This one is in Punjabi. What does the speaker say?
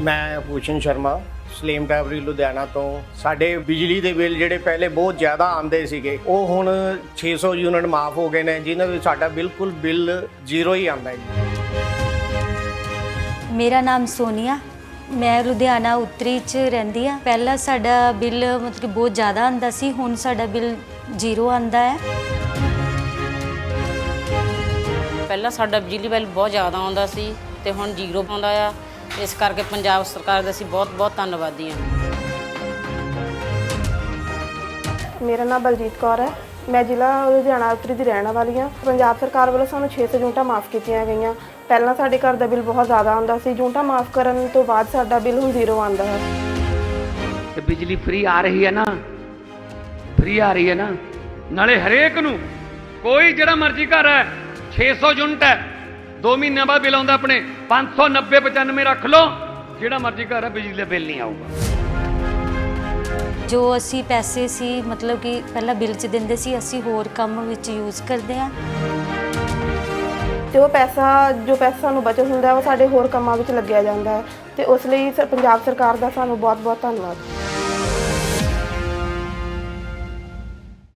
ਮੈਂ ਭੂਸ਼ਣ ਸ਼ਰਮਾ ਸਲੇਮ ਟੈਬਰੀ ਲੁਧਿਆਣਾ ਤੋਂ। ਸਾਡੇ ਬਿਜਲੀ ਦੇ ਬਿੱਲ ਜਿਹੜੇ ਪਹਿਲੇ ਬਹੁਤ ਜ਼ਿਆਦਾ ਆਉਂਦੇ ਸੀਗੇ ਉਹ ਹੁਣ 600 ਯੂਨਿਟ ਮਾਫ ਹੋ ਗਏ ਨੇ ਜਿਨ੍ਹਾਂ ਵਿੱਚ ਸਾਡਾ ਬਿਲਕੁਲ ਬਿੱਲ ਜ਼ੀਰੋ ਹੀ ਆਉਂਦਾ ਹੈ ਮੇਰਾ ਨਾਮ ਸੋਨੀਆ ਮੈਂ ਲੁਧਿਆਣਾ ਉੱਤਰੀ ਚ ਰਹਿੰਦੀ ਆ ਪਹਿਲਾਂ ਸਾਡਾ ਬਿੱਲ ਮਤਲਬ ਕਿ ਬਹੁਤ ਜ਼ਿਆਦਾ ਆਂਦਾ ਸੀ ਹੁਣ ਸਾਡਾ ਬਿੱਲ ਜ਼ੀਰੋ ਆਂਦਾ ਹੈ। ਪਹਿਲਾਂ ਸਾਡਾ ਬਿਜਲੀ ਬਿੱਲ ਬਹੁਤ ਜ਼ਿਆਦਾ ਆਉਂਦਾ ਸੀ ਤੇ ਹੁਣ ਜ਼ੀਰੋ ਆਉਂਦਾ ਆ। ਇਸ ਕਰਕੇ ਪੰਜਾਬ ਸਰਕਾਰ ਦਾ ਅਸੀਂ ਬਹੁਤ ਬਹੁਤ ਧੰਨਵਾਦੀ ਹਾਂ। ਮੇਰਾ ਨਾਮ ਬਲਜੀਤ ਕੌਰ ਹੈ। ਮੈਂ ਜ਼ਿਲ੍ਹਾ ਲੁਧਿਆਣਾ ਉੱਤਰੀ ਦੀ ਰਹਿਣ ਵਾਲੀ ਹਾਂ। ਪੰਜਾਬ ਸਰਕਾਰ ਵੱਲੋਂ ਸਾਨੂੰ 600 ਯੂਨਿਟਾਂ ਮਾਫ ਕੀਤੀਆਂ ਗਈਆਂ। ਪਹਿਲਾਂ ਸਾਡੇ ਘਰ ਦਾ ਬਿੱਲ ਬਹੁਤ ਜ਼ਿਆਦਾ ਆਉਂਦਾ ਸੀ। ਯੂਨਿਟਾਂ ਮਾਫ ਕਰਨ ਤੋਂ ਬਾਅਦ ਸਾਡਾ ਬਿੱਲ ਹੁਣ ਜ਼ੀਰੋ ਆਉਂਦਾ ਹੈ। ਤੇ ਬਿਜਲੀ ਫ੍ਰੀ ਆ ਰਹੀ ਹੈ ਨਾ? ਫ੍ਰੀ ਆ ਰਹੀ ਹੈ ਨਾ? ਨਾਲੇ ਹਰੇਕ ਨੂੰ ਕੋਈ ਜਿਹੜਾ ਮਰਜ਼ੀ ਘਰ ਹੈ 600 ਯੂਨਿਟ ਹੈ। 2 ਮਹੀਨਿਆਂ ਬਾਅਦ ਬਿੱਲ ਆਉਂਦਾ ਆਪਣੇ 590 95 ਰੱਖ ਲਓ ਜਿਹੜਾ ਮਰਜ਼ੀ ਘਰ ਹੈ ਬਿਜਲੀ ਦਾ ਬਿੱਲ ਨਹੀਂ ਆਊਗਾ। ਜੋ ਅਸੀਂ ਪੈਸੇ ਸੀ ਮਤਲਬ ਕਿ ਪਹਿਲਾਂ ਬਿੱਲ ਚ ਦਿੰਦੇ ਸੀ ਅਸੀਂ ਹੋਰ ਕੰਮ ਵਿੱਚ ਯੂਜ਼ ਕਰਦੇ ਆ ਤੇ ਉਹ ਪੈਸਾ ਜੋ ਪੈਸਾ ਸਾਨੂੰ ਬਚਤ ਹੁੰਦਾ ਉਹ ਸਾਡੇ ਹੋਰ ਕੰਮਾਂ ਵਿੱਚ ਲੱਗਿਆ ਜਾਂਦਾ ਹੈ। ਤੇ ਉਸ ਲਈ ਸ- ਪੰਜਾਬ ਸਰਕਾਰ ਦਾ ਸਾਨੂੰ ਬਹੁਤ ਬਹੁਤ ਧੰਨਵਾਦ।